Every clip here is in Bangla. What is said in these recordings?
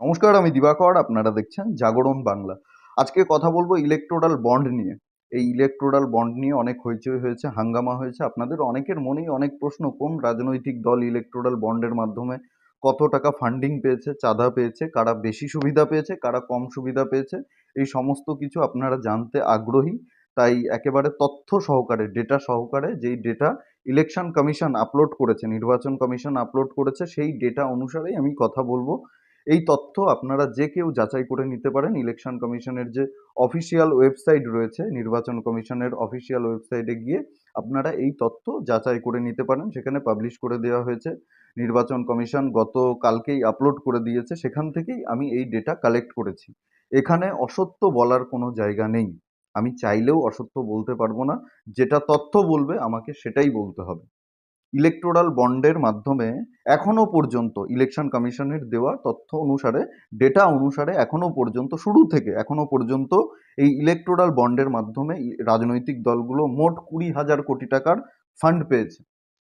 নমস্কার, আমি দিবাকর, আপনারা দেখছেন জাগরণ বাংলা। আজকে কথা বলব ইলেকট্রোডাল বন্ড নিয়ে। এই ইলেকটোরাল বন্ড নিয়ে অনেক হইচই হয়েছে, হাঙ্গামা হয়েছে। আপনাদের অনেকের মনেই অনেক প্রশ্ন, কোন রাজনৈতিক দল ইলেকটোরাল বন্ডের মাধ্যমে কত টাকা ফান্ডিং পেয়েছে, চাঁদা পেয়েছে, কারা বেশি সুবিধা পেয়েছে, কারা কম সুবিধা পেয়েছে, এই সমস্ত কিছু আপনারা জানতে আগ্রহী। তাই একেবারে তথ্য সহকারে ডেটা সহকারে যেই ডেটা ইলেকশন কমিশন আপলোড করেছে, নির্বাচন কমিশন আপলোড করেছে, সেই ডেটা অনুসারেই আমি কথা বলব। এই তথ্য আপনারা যে কেউ যাচাই করে নিতে পারেন। ইলেকশন কমিশনের যে অফিসিয়াল ওয়েবসাইট রয়েছে, নির্বাচন কমিশনের অফিসিয়াল ওয়েবসাইটে গিয়ে আপনারা এই তথ্য যাচাই করে নিতে পারেন। সেখানে পাবলিশ করে দেওয়া হয়েছে। নির্বাচন কমিশন গত কালকেই আপলোড করে দিয়েছে। সেখান থেকেই আমি এই ডেটা কালেক্ট করেছি। এখানে অসত্য বলার কোনো জায়গা নেই। আমি চাইলেও অসত্য বলতে পারব না। যেটা তথ্য বলবে, আমাকে সেটাই বলতে হবে। ইলেকটোরাল বন্ডের মাধ্যমে এখনও পর্যন্ত ইলেকশন কমিশনের দেওয়া তথ্য অনুসারে ডেটা অনুসারে এখনও পর্যন্ত শুরু থেকে, এখনও পর্যন্ত এই ইলেকটোরাল বন্ডের মাধ্যমে রাজনৈতিক দলগুলো মোট কুড়ি হাজার কোটি টাকার ফান্ড পেয়েছে।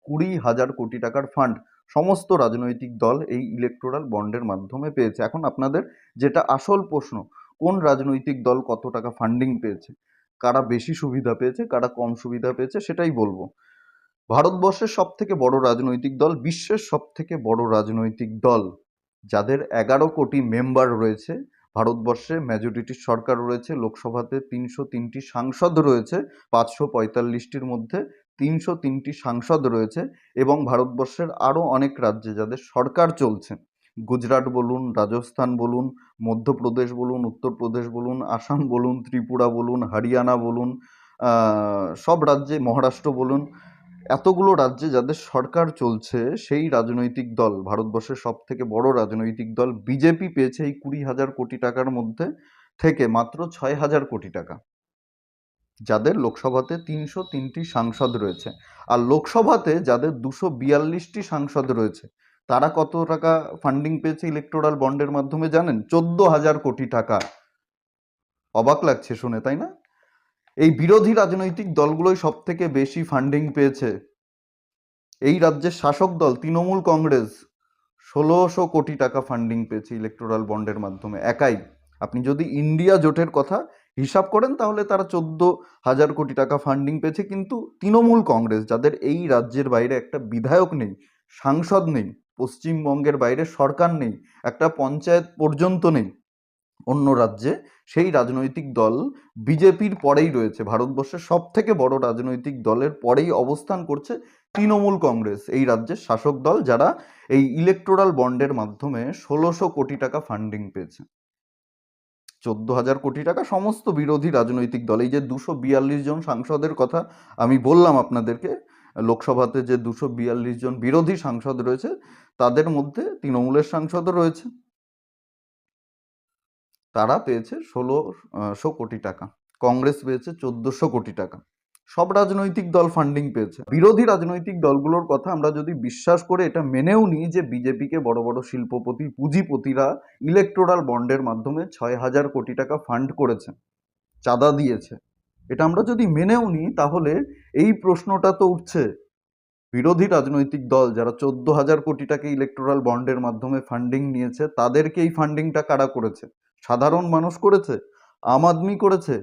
কুড়ি হাজার কোটি টাকার ফান্ড সমস্ত রাজনৈতিক দল এই ইলেকটোরাল বন্ডের মাধ্যমে পেয়েছে। এখন আপনাদের যেটা আসল প্রশ্ন, কোন রাজনৈতিক দল কত টাকা ফান্ডিং পেয়েছে? কারা বেশি সুবিধা পেয়েছে, কারা কম সুবিধা পেয়েছে সেটাই বলব। ভারতবর্ষের সব থেকে বড় রাজনৈতিক দল, বিশ্বের সব থেকে বড় রাজনৈতিক দল, যাদের এগারো কোটি মেম্বার রয়েছে। ভারতবর্ষে মেজরিটির সরকার রয়েছে, লোকসভাতে তিনশো তিনটি সাংসদ রয়েছে, পাঁচশো পঁয়তাল্লিশটির মধ্যে তিনশো তিনটি সাংসদ রয়েছে এবং ভারতবর্ষের আরও অনেক রাজ্যে যাদের সরকার চলছে। গুজরাট বলুন, রাজস্থান বলুন, মধ্যপ্রদেশ বলুন, উত্তরপ্রদেশ বলুন, আসাম বলুন, ত্রিপুরা বলুন, হরিয়ানা বলুন সব রাজ্যে, মহারাষ্ট্র বলুন এতগুলো রাজ্যে যাদের সরকার চলছে, সেই রাজনৈতিক দল, ভারতবর্ষের সব থেকে বড় রাজনৈতিক দল বিজেপি পেয়েছে এই কুড়ি হাজার কোটি টাকার মধ্যে থেকে মাত্র ছয় হাজার কোটি টাকা। যাদের লোকসভাতে তিনশো তিনটি সাংসদ রয়েছে। আর লোকসভাতে যাদের দুশো বিয়াল্লিশটি সাংসদ রয়েছে, তারা কত টাকা ফান্ডিং পেয়েছে ইলেকটোরাল বন্ডের মাধ্যমে জানেন? চোদ্দ হাজার কোটি টাকা। অবাক লাগছে শুনে, তাই না? এই বিরোধী রাজনৈতিক দলগুলোই সব থেকে বেশি ফান্ডিং পেয়েছে। এই রাজ্যের শাসক দল তৃণমূল কংগ্রেস ষোলোশো কোটি টাকা ফান্ডিং পেয়েছে ইলেকটোরাল বন্ডের মাধ্যমে, একাই। আপনি যদি ইন্ডিয়া জোটের কথা হিসাব করেন তাহলে তারা চোদ্দ হাজার কোটি টাকা ফান্ডিং পেয়েছে, কিন্তু তৃণমূল কংগ্রেস, যাদের এই রাজ্যের বাইরে একটা বিধায়ক নেই, সাংসদ নেই, পশ্চিমবঙ্গের বাইরে সরকার নেই, একটা পঞ্চায়েত পর্যন্ত নেই অন্য রাজ্যে, সেই রাজনৈতিক দল বিজেপির পরেই রয়েছে। ভারতবর্ষের সব থেকে বড় রাজনৈতিক দলের পরেই অবস্থান করছে তৃণমূল কংগ্রেস, এই রাজ্যের শাসক দল যারা এই ইলেকটোরাল বন্ডের মাধ্যমে ষোলোশো কোটি টাকা ফান্ডিং পেয়েছে। চোদ্দ হাজার কোটি টাকা সমস্ত বিরোধী রাজনৈতিক দল, এই যে দুশো বিয়াল্লিশ জন সাংসদের কথা আমি বললাম আপনাদেরকে, লোকসভাতে যে দুশো বিয়াল্লিশ জন বিরোধী সাংসদ রয়েছে, তাদের মধ্যে তৃণমূলের সাংসদও রয়েছে। তারা পেয়েছে ষোলোশো কোটি টাকা। কংগ্রেস পেয়েছে চোদ্দশো কোটি টাকা। সব রাজনৈতিক দল ফান্ডিং পেয়েছে। বিরোধী রাজনৈতিক দলগুলোর কথা আমরা যদি বিশ্বাস করে এটা মেনেও নিই যে বিজেপিকে বড় বড় শিল্পপতি, পুঁজিপতিরা ইলেকটোরাল বন্ডের মাধ্যমে ছয় হাজার কোটি টাকা ফান্ড করেছে, চাঁদা দিয়েছে। এটা আমরা যদি মেনেও নিই তাহলে এই প্রশ্নটা তো উঠছে বিরোধী রাজনৈতিক দল যারা চোদ্দ হাজার কোটি টাকা ইলেকটোরাল বন্ডের মাধ্যমে ফান্ডিং নিয়েছে তাদেরকে এই ফান্ডিংটা কারা করেছে? সাধারণ মানুষ করেছে? আম আদমি করেছে?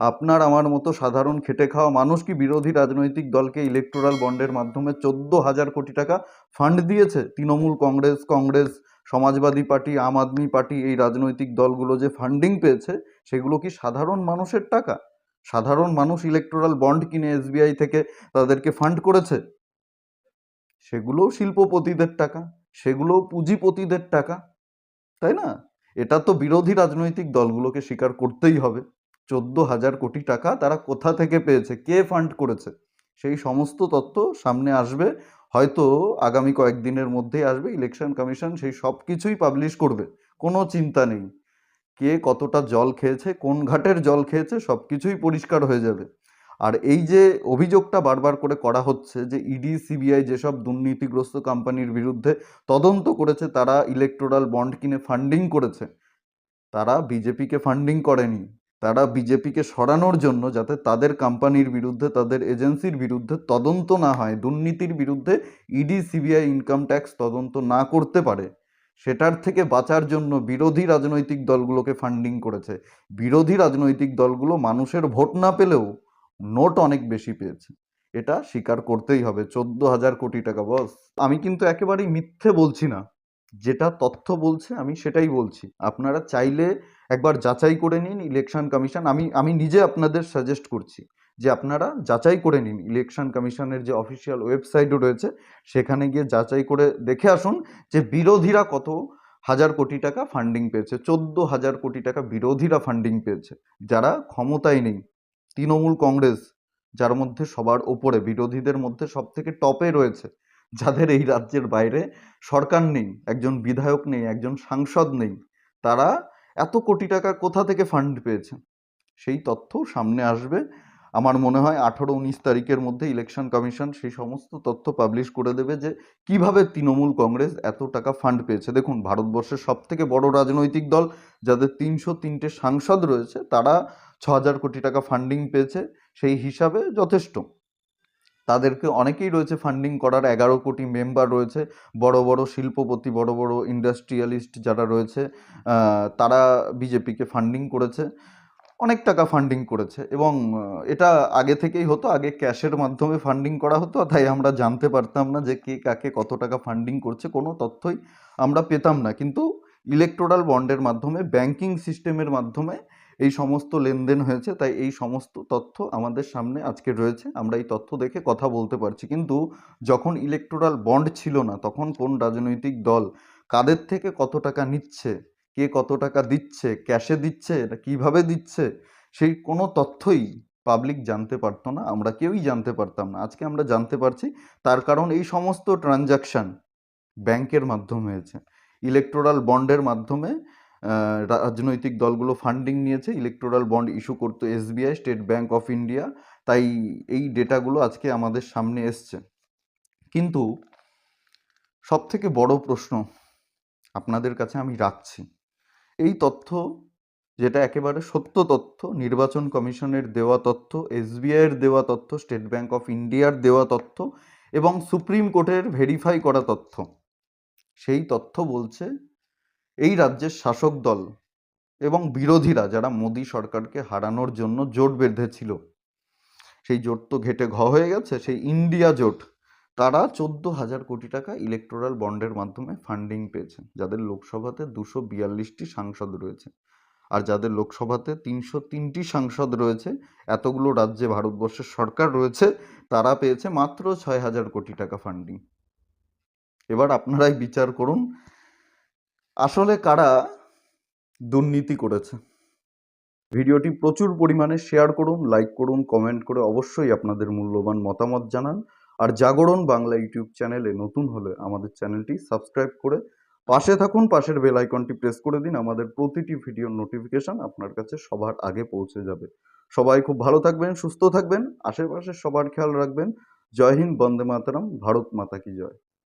আপনার আমার মতো সাধারণ খেটে খাওয়া মানুষ কি বিরোধী রাজনৈতিক দলকে ইলেকটোরাল বন্ডের মাধ্যমে চোদ্দ হাজার কোটি টাকা ফান্ড দিয়েছে? Trinamool Congress Congress, Samajwadi party, Aam Aadmi party এই রাজনৈতিক দলগুলো যে ফান্ডিং পেয়েছে, সেগুলো কি সাধারণ মানুষের টাকা? সাধারণ মানুষ ইলেকটোরাল বন্ড কিনে এসবিআই থেকে তাদেরকে ফান্ড করেছে? সেগুলোও শিল্পপতিদের টাকা, সেগুলোও পুঁজিপতিদের টাকা, তাই না? এটা তো বিরোধী রাজনৈতিক দলগুলোকে স্বীকার করতেই হবে। চোদ্দ হাজার কোটি টাকা তারা কোথা থেকে পেয়েছে, কে ফান্ড করেছে, সেই সমস্ত তথ্য সামনে আসবে। হয়তো আগামী কয়েকদিনের মধ্যেই আসবে ইলেকশন কমিশন সেই সব কিছুই পাবলিশ করবে, কোনো চিন্তা নেই। কে কতটা জল খেয়েছে, কোন ঘাটের জল খেয়েছে, সব কিছুই পরিষ্কার হয়ে যাবে। আর এই যে অভিযোগটা বারবার করে করা হচ্ছে যে ইডি, সিবিআই যেসব দুর্নীতিগ্রস্ত কোম্পানির বিরুদ্ধে তদন্ত করেছে, তারা ইলেকটোরাল বন্ড কিনে ফান্ডিং করেছে, তারা বিজেপিকে ফান্ডিং করেনি, তারা বিজেপিকে সরানোর জন্য যাতে তাদের কোম্পানির বিরুদ্ধে, তাদের এজেন্সির বিরুদ্ধে তদন্ত না হয়, দুর্নীতির বিরুদ্ধে ইডি, সিবিআই ইনকাম ট্যাক্স তদন্ত না করতে পারে, সেটার থেকে বাঁচার জন্য বিরোধী রাজনৈতিক দলগুলোকে ফান্ডিং করেছে। বিরোধী রাজনৈতিক দলগুলো মানুষের ভোট না পেলেও নোট অনেক বেশি পেয়েছে। এটা স্বীকার করতেই হবে। চোদ্দ হাজার কোটি টাকা, বস। আমি কিন্তু একেবারেই মিথ্যে বলছি না। যেটা তথ্য বলছে, আমি সেটাই বলছি। আপনারা চাইলে একবার যাচাই করে নিন ইলেকশন কমিশন। আমি আমি নিজে আপনাদের সাজেস্ট করছি যে আপনারা যাচাই করে নিন ইলেকশন কমিশনের যে অফিসিয়াল ওয়েবসাইটও রয়েছে, সেখানে গিয়ে যাচাই করে দেখে আসুন যে বিরোধীরা কত হাজার কোটি টাকা ফান্ডিং পেয়েছে। চোদ্দ হাজার কোটি টাকা বিরোধীরা ফান্ডিং পেয়েছে। যারা ক্ষমতায় নেই তৃণমূল কংগ্রেস, যার মধ্যে সবার ওপরে বিরোধীদের মধ্যে সব থেকে টপে রয়েছে, যাদের এই রাজ্যের বাইরে সরকার নেই, একজন বিধায়ক নেই, একজন সাংসদ নেই, তারা এত কোটি টাকা কোথা থেকে ফান্ড পেয়েছে? সেই তথ্য সামনে আসবে। আমার মনে হয় আঠারো উনিশ তারিখের মধ্যে ইলেকশন কমিশন সেই সমস্ত তথ্য পাবলিশ করে দেবে যে কীভাবে তৃণমূল কংগ্রেস এত টাকা ফান্ড পেয়েছে। দেখুন, ভারতবর্ষের সব থেকে বড় রাজনৈতিক দল, যাদের তিনশো তিনটে সাংসদ রয়েছে, তারা ছ হাজার কোটি টাকা ফান্ডিং পেয়েছে, সেই হিসাবে যথেষ্ট। তাদেরকে অনেকেই রয়েছে ফান্ডিং করার, এগারো কোটি মেম্বার রয়েছে, বড় বড় শিল্পপতি, বড় বড় ইন্ডাস্ট্রিয়ালিস্ট যারা রয়েছে তারা বিজেপিকে ফান্ডিং করেছে, অনেক টাকা ফান্ডিং করেছে এবং এটা আগে থেকেই হতো, আগে ক্যাশের মাধ্যমে ফান্ডিং করা হতো, তাই আমরা জানতে পারতাম না যে কে কাকে কত টাকা ফান্ডিং করছে, কোনো তথ্যই আমরা পেতাম না। কিন্তু ইলেকটোরাল বন্ডের মাধ্যমে ব্যাংকিং সিস্টেমের মাধ্যমে এই সমস্ত লেনদেন হয়েছে, তাই এই সমস্ত তথ্য আমাদের সামনে আজকে রয়েছে। আমরা এই তথ্য দেখে কথা বলতে পারছি। কিন্তু যখন ইলেকটোরাল বন্ড ছিল না, তখন কোন রাজনৈতিক দল কাদের থেকে কত টাকা নিচ্ছে, কে কত টাকা দিচ্ছে, ক্যাশে দিচ্ছে না কীভাবে দিচ্ছে, সেই কোনো তথ্যই পাবলিক জানতে পারতো না, আমরা কেউই জানতে পারতাম না। আজকে আমরা জানতে পারছি, তার কারণ এই সমস্ত ট্রানজাকশান ব্যাংকের মাধ্যমে হয়েছে। ইলেকটোরাল বন্ডের মাধ্যমে রাজনৈতিক দলগুলো ফান্ডিং নিয়েছে ইলেকটোরাল বন্ড ইস্যু করতো SBI State Bank of India তাই এই ডেটাগুলো আজকে আমাদের সামনে এসছে। কিন্তু সব থেকে বড় প্রশ্ন আপনাদের কাছে আমি রাখছি, এই তথ্য যেটা একেবারে সত্য তথ্য, নির্বাচন কমিশনের দেওয়া তথ্য এসবিআইয়ের দেওয়া তথ্য স্টেট ব্যাংক অফ ইন্ডিয়ার দেওয়া তথ্য এবং সুপ্রিম কোর্টের ভেরিফাই করা তথ্য, সেই তথ্য বলছে এই রাজ্যের শাসক দল এবং বিরোধীরা যারা মোদী সরকারকে হারানোর জন্য জোট বেঁধেছিল, সেই জোট তো ঘেটে ঘ হয়ে গেছে, সেই ইন্ডিয়া জোট, তারা চোদ্দ হাজার কোটি টাকা ইলেকটোরাল বন্ডের মাধ্যমে ফান্ডিং পেয়েছে যাদের লোকসভাতে দুশো বিয়াল্লিশটি সাংসদ রয়েছে আর যাদের লোকসভাতে তিনশো তিনটি সাংসদ রয়েছে, এতগুলো রাজ্যে ভারতবর্ষের সরকার রয়েছে, তারা পেয়েছে মাত্র ছয় হাজার কোটি টাকা ফান্ডিং এবার আপনারাই বিচার করুন আসলে কারা দুর্নীতি করেছে? ভিডিওটি প্রচুর পরিমাণে শেয়ার করুন লাইক করুন কমেন্ট করে অবশ্যই আপনাদের মূল্যবান মতামত জানান। আর জাগরণ বাংলা ইউটিউব চ্যানেলে নতুন হলে আমাদের চ্যানেলটি সাবস্ক্রাইব করে পাশে থাকুন, পাশের বেল আইকনটি প্রেস করে দিন, আমাদের প্রতিটি ভিডিওর নোটিফিকেশন আপনার কাছে সবার আগে পৌঁছে যাবে। সবাই খুব ভালো থাকবেন, সুস্থ থাকবেন, আশেপাশে সবার খেয়াল রাখবেন। জয় হিন্দ, বন্দে মাতারাম, ভারত মাতা কি জয়।